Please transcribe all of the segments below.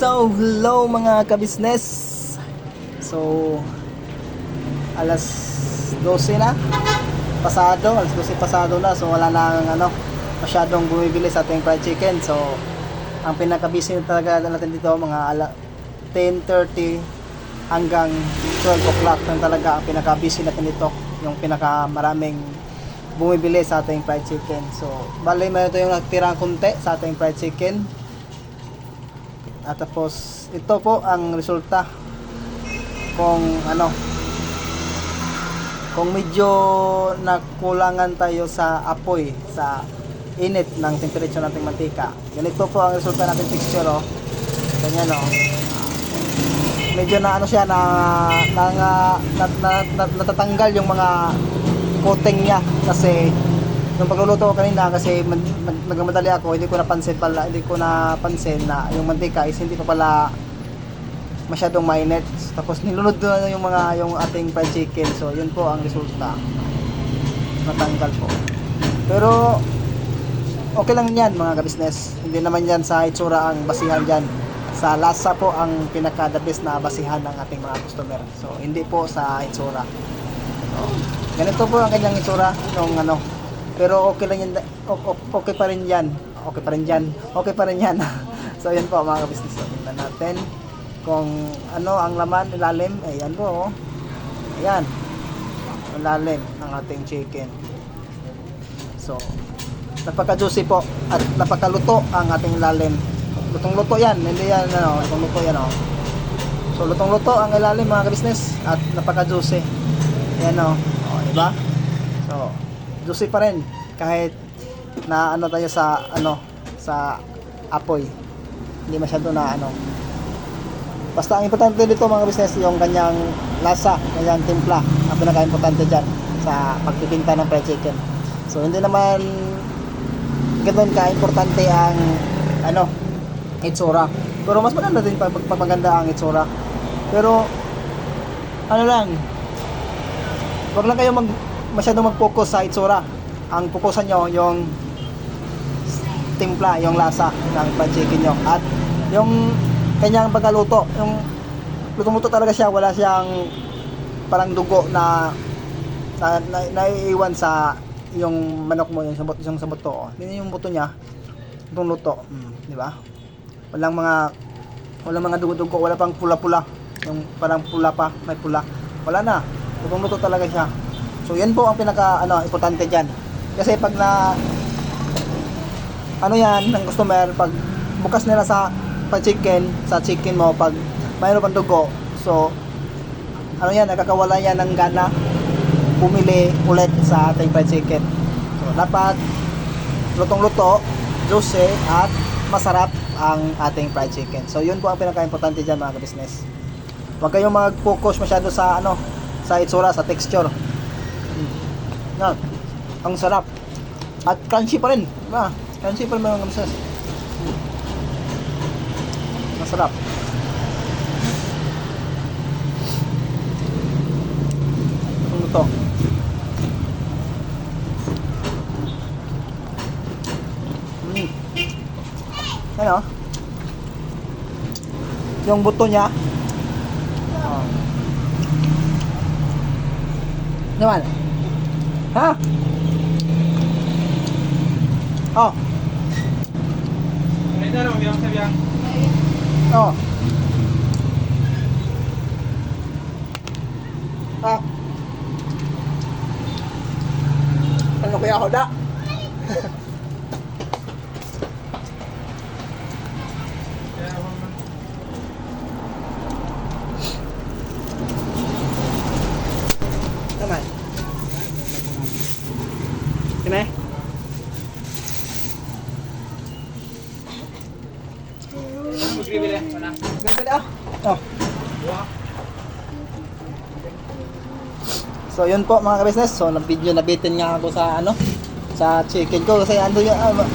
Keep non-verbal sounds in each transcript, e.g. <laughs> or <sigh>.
So, hello mga kabisnes. So, alas 12 na. Pasado, alas 12 pasado na. So, wala na ano, masyadong bumibili sa ating fried chicken. So, ang pinaka-busy na talaga natin dito mga ala 10.30 hanggang 12 o'clock lang talaga ang pinaka-busy natin dito. Yung pinaka-maraming bumibili sa ating fried chicken. So, bali ito yung nagtirang kunti sa ating fried chicken. At tapos, ito po ang resulta. Kung ano, kung medyo nakulangan tayo sa apoy, sa init ng temperature nating mantika. Ganito po ang resulta natin texture, oh. Ganyan, oh. Medyo na ano siya, na, na, na, na, na, na- natatanggal yung mga coating niya kasi nung pagluluto ko kanina kasi mag, ako hindi ko napansin pala hindi ko napansin na yung mantika is hindi pa pala masyadong mainit tapos nilunod doon yung mga yung ating fried chicken. So yun po ang resulta. Natanggal po. Pero okay lang yan mga kabisnes hindi naman yan sa itsura ang basihan dyan. Sa lasa po ang pinaka the best na basihan ng ating mga customer. So hindi po sa itsura. Ganito po ang kanyang itsura nung ano. Pero okay lang yan. Okay pa rin yan. Okay pa rin yan. Okay pa rin yan. <laughs> so yan po mga kabisnes. Tingnan natin kung ano ang laman ilalim. Ayan po. Oh. Ayan. Ang lalim ng ating chicken. So, napaka-juicy po at napakaluto ang ating lalim. Lutong-luto yan. Hindi yan ano. Lutong-luto yan oh. So, lutong-luto ang ilalim mga kabisnes at napaka-juicy. Ayan o. O, di ba? So, juicy pa rin kahit na ano tayo sa ano sa apoy. Hindi masyado na ano. Basta ang importante dito mga business yung kanyang lasa, kanyang timpla. Ang pinaka-importante diyan sa pagbibinta ng fried chicken. So, hindi naman ganoon ka-importante ang ano itsura. Pero mas maganda din pag, pag maganda ang itsura. Pero ano lang, Huwag lang kayo mag, masyadong mag-focus sa itsura. Ang fokusan nyo yung timpla, yung lasa ng chicken nyo. At yung kanyang pagkaluto, yung lutong-luto talaga siya, wala siyang parang dugo na na, na naiiwan sa yung manok mo, yung sa, but- yung sa buto. Oh. Yun yung buto niya, itong luto. Mm, di ba? Walang mga walang mga dugo-dugo, wala pang pula-pula. Yung parang pula pa, may pula. Wala na. Lutong luto talaga siya. So yan po ang pinaka ano importante diyan. Kasi pag na ano yan ng customer pag bukas nila sa pag chicken, sa chicken mo pag mayroon pang dugo. So ano yan, nakakawala yan ng gana bumili ulit sa ating fried chicken. So dapat lutong-luto, juicy at masarap ang ating fried chicken. So yun po ang pinaka-importante diyan mga business. Huwag kayong mag-focus masyado sa ano, sa itsura, sa texture. Yan. Ang sarap. At crunchy pa rin. Diba? Crunchy pa rin mga kamsas. Hmm. Masarap. Ano to? Hmm. Ano? Yung buto niya. Oh. Naman. Ha? Oh. Oh. Ah. Ano kaya ako da? Naman. Sini. Escribile, mana? Ganito na. Oh. So yun po mga business So na-video nabitin nga ako sa ano sa chicken ko kasi ando yung ah, ma-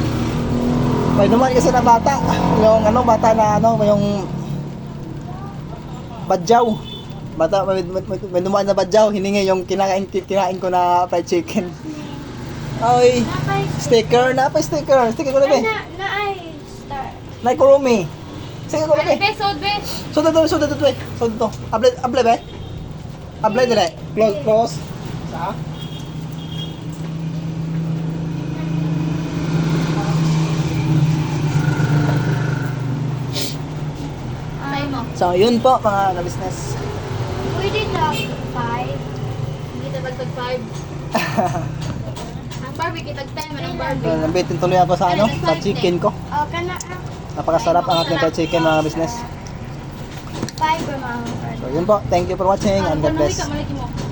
may naman kasi na bata yung ano bata na ano yung badyaw bata may, may, may, dumaan na badyaw hiningi yung kinain kinain ko na fried chicken ay Napay sticker na pa sticker sticker ko na ba na na ay star. Nai kurumi Sige ko, Ano okay. be, sod be? So dito, so dito, so dito. So dito. Apply, apply ba? Apply dire. Close, close. Sa? So, yun po mga ka-business. Pwede na 5. Hindi na bagtag 5. <laughs> Ang Barbie, kitag 10 man ang Barbie. Uh, nabitin tuloy ako sa ano, sa chicken ko. Oh, kana. Napakasarap ang ating fried chicken mga business. 5 ba mga So, yun po. Thank you for watching and God bless.